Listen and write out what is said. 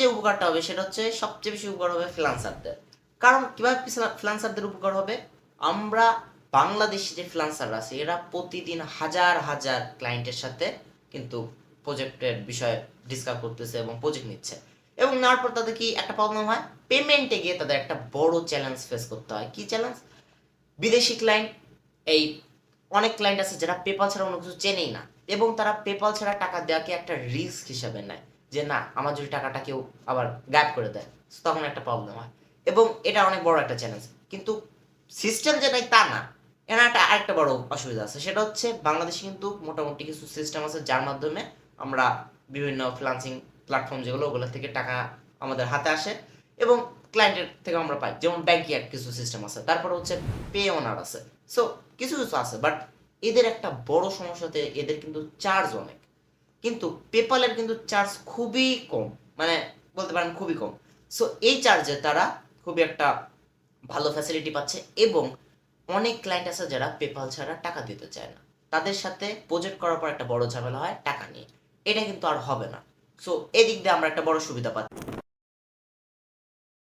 যে উপকারটা হবে সেটা হচ্ছে সবচেয়ে বেশি উপকার হবে ফ্রিলান্সারদের কারণ কীভাবে ফ্রিলান্সারদের উপকার হবে? আমরা বাংলাদেশি যে ফ্রিলান্সাররা আছে, এরা প্রতিদিন হাজার হাজার ক্লায়েন্টের সাথে কিন্তু প্রজেক্টের বিষয়ে ডিসকাস করতেছে এবং প্রজেক্ট নিচ্ছে। এবং নেওয়ার পর তাদের কি একটা প্রবলেম হয়? পেমেন্টে গিয়ে তাদের একটা বড় চ্যালেঞ্জ ফেস করতে হয়। কি চ্যালেঞ্জ বিদেশি ক্লায়েন্ট এই অনেক ক্লায়েন্ট আছে যারা পেপাল ছাড়া অন্য কিছু চেনেই না। এবং তারা পেপাল ছাড়া টাকা দেওয়াকে একটা রিস্ক হিসাবে নেয়। যে না, আমার যদি টাকাটা কেউ আবার গ্যাপ করে দেয় তখন একটা প্রবলেম হয়। এবং এটা অনেক বড় একটা চ্যালেঞ্জ কিন্তু সিস্টেম যে নাই তা না। এর একটা আরেকটা বড় অসুবিধা আছে। সেটা হচ্ছে বাংলাদেশে কিন্তু মোটামুটি কিছু সিস্টেম আছে যার মাধ্যমে আমরা বিভিন্ন ফ্রিলান্সিং প্ল্যাটফর্ম যেগুলো, ওগুলো থেকে টাকা আমাদের হাতে আসে এবং ক্লায়েন্টের থেকে আমরা পাই। যেমন ব্যাংকিং কিছু সিস্টেম আছে। তারপর হচ্ছে পে ওনার আছে। সো কিছু কিছু আছে। বাট এদের একটা বড় সমস্যাতে এদের কিন্তু চার্জ অনেক। কিন্তু পেপালের কিন্তু চার্জ খুবই কম। মানে বলতে পারেন খুবই কম। সো এই চার্জে তারা খুবই একটা ভালো ফ্যাসিলিটি পাচ্ছে এবং অনেক ক্লায়েন্ট আছে যারা পেপাল ছাড়া টাকা দিতে চায় না। তাদের সাথে প্রজেক্ট করার পর একটা বড় ঝামেলা হয় টাকা নিয়ে। এটা কিন্তু আর হবে না। সো এদিক দিয়ে আমরা একটা বড় সুবিধা পাচ্ছি।